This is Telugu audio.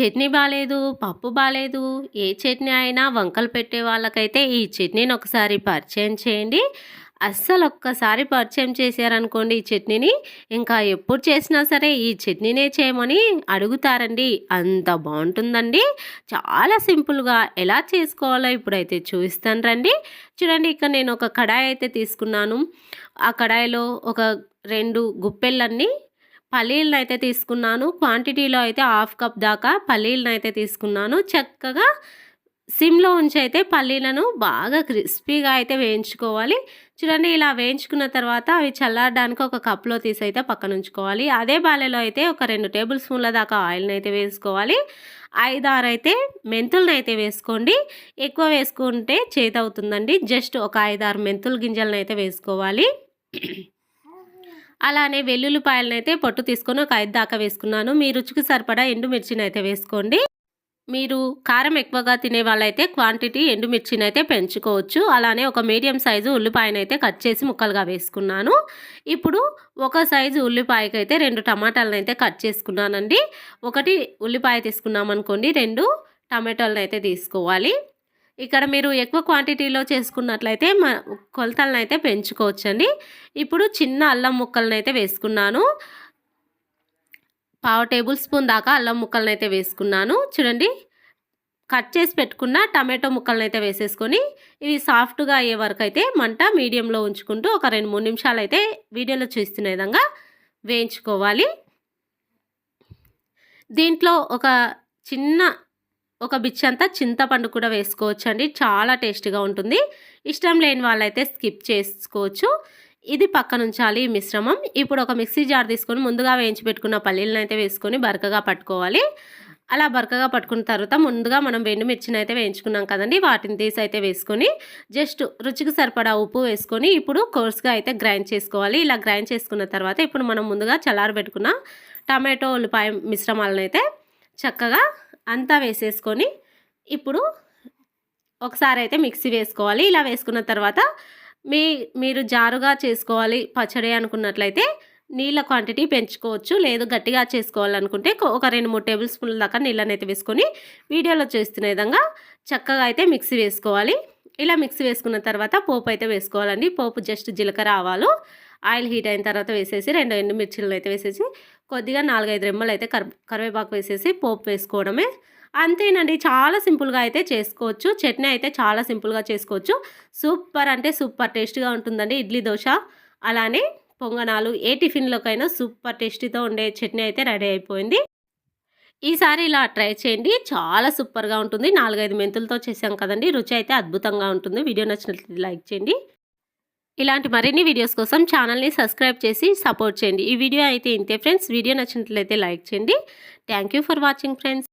చట్నీ బాగాలేదు పప్పు బాగాలేదు ఏ చట్నీ అయినా వంకలు పెట్టే వాళ్ళకైతే ఈ చట్నీని ఒకసారి పరిచయం చేయండి. అస్సలు ఒక్కసారి పరిచయం చేశారనుకోండి ఈ చట్నీని ఇంకా ఎప్పుడు చేసినా సరే ఈ చట్నీనే చేయమని అడుగుతారండి. అంత బాగుంటుందండి. చాలా సింపుల్గా ఎలా చేసుకోవాలో ఇప్పుడైతే చూపిస్తాను రండి. చూడండి ఇక్కడ నేను ఒక కడాయి అయితే తీసుకున్నాను. ఆ కడాయిలో ఒక రెండు గుప్పెళ్ళన్నీ పల్లీలను అయితే తీసుకున్నాను. క్వాంటిటీలో అయితే హాఫ్ కప్ దాకా పల్లీలను అయితే తీసుకున్నాను. చక్కగా సిమ్లో ఉంచి అయితే పల్లీలను బాగా క్రిస్పీగా అయితే వేయించుకోవాలి. చూడండి ఇలా వేయించుకున్న తర్వాత అవి చల్లారడానికి ఒక కప్లో తీసి అయితే పక్కన ఉంచుకోవాలి. అదే బాలెలో అయితే ఒక రెండు టేబుల్ స్పూన్ల దాకా ఆయిల్ని అయితే వేసుకోవాలి. ఐదారు అయితే మెంతులను అయితే వేసుకోండి. ఎక్కువ వేసుకుంటే చేతవుతుందండి జస్ట్ ఒక ఐదారు మెంతుల గింజలను అయితే వేసుకోవాలి. అలానే వెల్లుల్లిపాయలనైతే పొట్టు తీసుకొని ఒక ఐదు దాకా వేసుకున్నాను. మీ రుచికి సరిపడా ఎండుమిర్చిని అయితే వేసుకోండి. మీరు కారం ఎక్కువగా తినే వాళ్ళైతే క్వాంటిటీ ఎండుమిర్చిని అయితే పెంచుకోవచ్చు. అలానే ఒక మీడియం సైజు ఉల్లిపాయనైతే కట్ చేసి ముక్కలుగా వేసుకున్నాను. ఇప్పుడు ఒక సైజు ఉల్లిపాయకి అయితే రెండు టమాటాలను అయితే కట్ చేసుకున్నానండి. ఒకటి ఉల్లిపాయ తీసుకున్నాం అనుకోండి రెండు టమాటాలను అయితే తీసుకోవాలి. ఇక్కడ మీరు ఎక్కువ క్వాంటిటీలో చేసుకున్నట్లయితే మ కొలతలను అయితే పెంచుకోవచ్చండి. ఇప్పుడు చిన్న అల్లం ముక్కలను అయితే వేసుకున్నాను. పావు టేబుల్ స్పూన్ దాకా అల్లం ముక్కలను అయితే వేసుకున్నాను. చూడండి కట్ చేసి పెట్టుకున్న టమాటో ముక్కలను అయితే వేసేసుకొని ఇవి సాఫ్ట్గా అయ్యే వరకు అయితే మంట మీడియంలో ఉంచుకుంటూ ఒక రెండు మూడు నిమిషాలు అయితే వీడియోలో చూస్తున్న విధంగా వేయించుకోవాలి. దీంట్లో ఒక చిన్న ఒక బిచ్చంతా చింతపండు కూడా వేసుకోవచ్చు అండి చాలా టేస్టీగా ఉంటుంది. ఇష్టం లేని వాళ్ళైతే స్కిప్ చేసుకోవచ్చు. ఇది పక్కనుంచాలి ఈ మిశ్రమం. ఇప్పుడు ఒక మిక్సీ జార్ తీసుకొని ముందుగా వేయించి పెట్టుకున్న పల్లీలను అయితే వేసుకొని బరకగా పట్టుకోవాలి. అలా బరకగా పట్టుకున్న తర్వాత ముందుగా మనం వెండుమిర్చిని అయితే వేయించుకున్నాం కదండి. వాటిని తీసి అయితే వేసుకొని జస్ట్ రుచికి సరిపడా ఉప్పు వేసుకొని ఇప్పుడు కోర్స్గా అయితే గ్రైండ్ చేసుకోవాలి. ఇలా గ్రైండ్ చేసుకున్న తర్వాత ఇప్పుడు మనం ముందుగా చల్లారబెట్టుకున్న టమాటో ఉల్లిపాయ మిశ్రమాలను అయితే చక్కగా అంతా వేసేసుకొని ఇప్పుడు ఒకసారి అయితే మిక్సీ వేసుకోవాలి. ఇలా వేసుకున్న తర్వాత మీ మీరు జారుగా చేసుకోవాలి పచ్చడి అనుకున్నట్లయితే నీళ్ళ క్వాంటిటీ పెంచుకోవచ్చు. లేదు గట్టిగా చేసుకోవాలనుకుంటే ఒక రెండు మూడు టేబుల్ స్పూన్ల దాకా నీళ్ళని అయితే వేసుకొని వీడియోలో చేస్తున్న విధంగా చక్కగా అయితే మిక్సీ వేసుకోవాలి. ఇలా మిక్సీ వేసుకున్న తర్వాత పోపు అయితే వేసుకోవాలండి. పోపు జస్ట్ జీలకర్ర ఆవాలు ఆయిల్ హీట్ అయిన తర్వాత వేసేసి రెండు ఎండు మిర్చిలను అయితే వేసేసి కొద్దిగా నాలుగైదు రెమ్మలు అయితే కర్ కరివేపాకు వేసేసి పోపు వేసుకోవడమే. అంతేనండి చాలా సింపుల్గా అయితే చేసుకోవచ్చు. చట్నీ అయితే చాలా సింపుల్గా చేసుకోవచ్చు. సూపర్ అంటే సూపర్ టేస్ట్గా ఉంటుందండి ఇడ్లీ దోశ. అలానే పొంగనాలు ఏ టిఫిన్లోకైనా సూపర్ టేస్టీతో ఉండే చట్నీ అయితే రెడీ అయిపోయింది. ఈసారి ఇలా ట్రై చేయండి. చాలా సూపర్గా ఉంటుంది. నాలుగైదు మెంతులతో చేసాం కదండి రుచి అయితే అద్భుతంగా ఉంటుంది. వీడియో నచ్చినట్లయితే లైక్ చేయండి. ఇలాంటి మరిన్ని వీడియోస్ కోసం ఛానల్ని సబ్స్క్రైబ్ చేసి సపోర్ట్ చేయండి. ఈ వీడియో అయితే ఇంతే ఫ్రెండ్స్ వీడియో నచ్చినట్లయితే లైక్ చేయండి. Thank for watching friends